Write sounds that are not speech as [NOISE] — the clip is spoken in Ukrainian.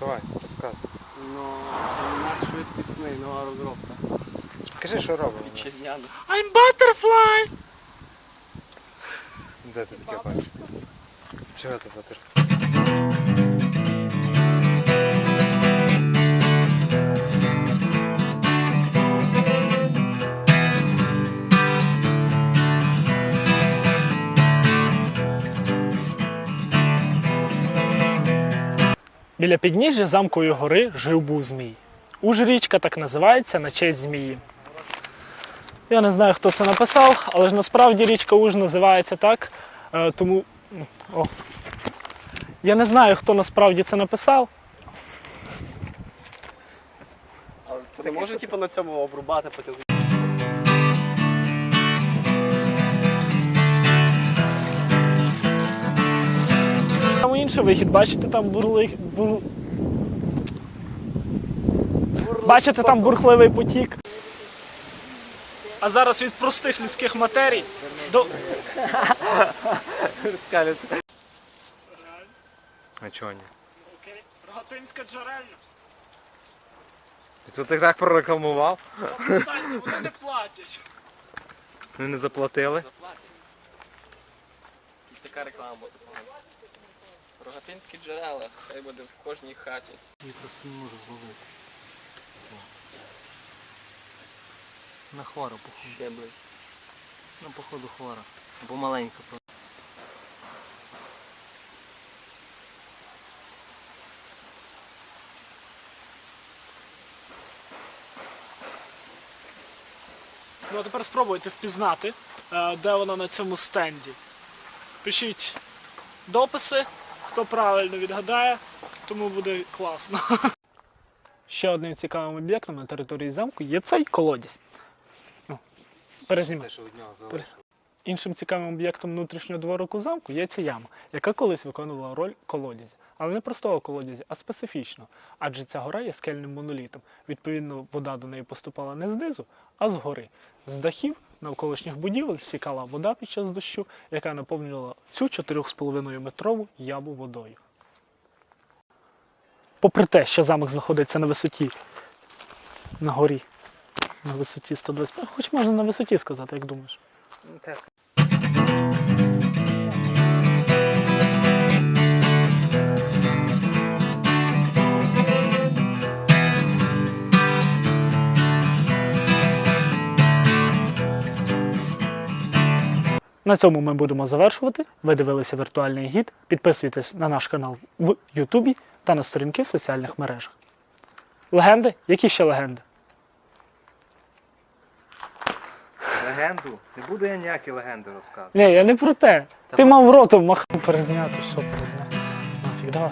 давай, розказуй. Ну, надшвидкісний, нова розробка. Кажи, що робимо. Вітчизняна. I'm butterfly! Де ти таке бачиш? Чого ти батер? Біля підніжжя замкової гори жив був змій. Ужрічка так називається на честь змії. Я не знаю, хто це написав, але ж насправді річка Уж називається так. е, Тому. О. Я не знаю, хто насправді це написав. Ти можеш типу, на цьому обрубати потім. Інший вихід, бачите, там бурли... бур... Бачите, там бурхливий потік. А зараз від простих людських матерій до. А чого ні? Рогатинська джерельна. Ти тут ти так прорекламував? Останні, вони не платять. Ми не заплатили. Така реклама буде. Рогатинські джерела, хай буде в кожній хаті. Якраз не можу зловити. На хвору, походу. Ще, блядь. Ну, походу хвора. Або маленька. Ну а тепер спробуйте впізнати, е, де вона на цьому стенді. Пишіть дописи, хто правильно відгадає, тому буде класно. [LAUGHS] Ще одним цікавим об'єктом на території замку є цей колодязь. Ну, залишилось? Іншим цікавим об'єктом внутрішнього дворику замку є ця яма, яка колись виконувала роль колодязя. Але не простого колодязя, а специфічного. Адже ця гора є скельним монолітом. Відповідно, вода до неї поступала не знизу, а згори. З дахів навколишніх будівель стікала вода під час дощу, яка наповнювала цю 4,5 метрову яму водою. Попри те, що замок знаходиться на висоті на горі, на висоті 125, хоч можна на висоті сказати, як думаєш. Так. На цьому ми будемо завершувати. Ви дивилися віртуальний гід. Підписуйтесь на наш канал в Ютубі та на сторінки в соціальних мережах. Легенди? Які ще легенди? Легенду? Не буду я ніякі легенди розказувати. Ні, я не про те. Ти мав ротом махав перезняти, що перезняти. Нафіг, давай.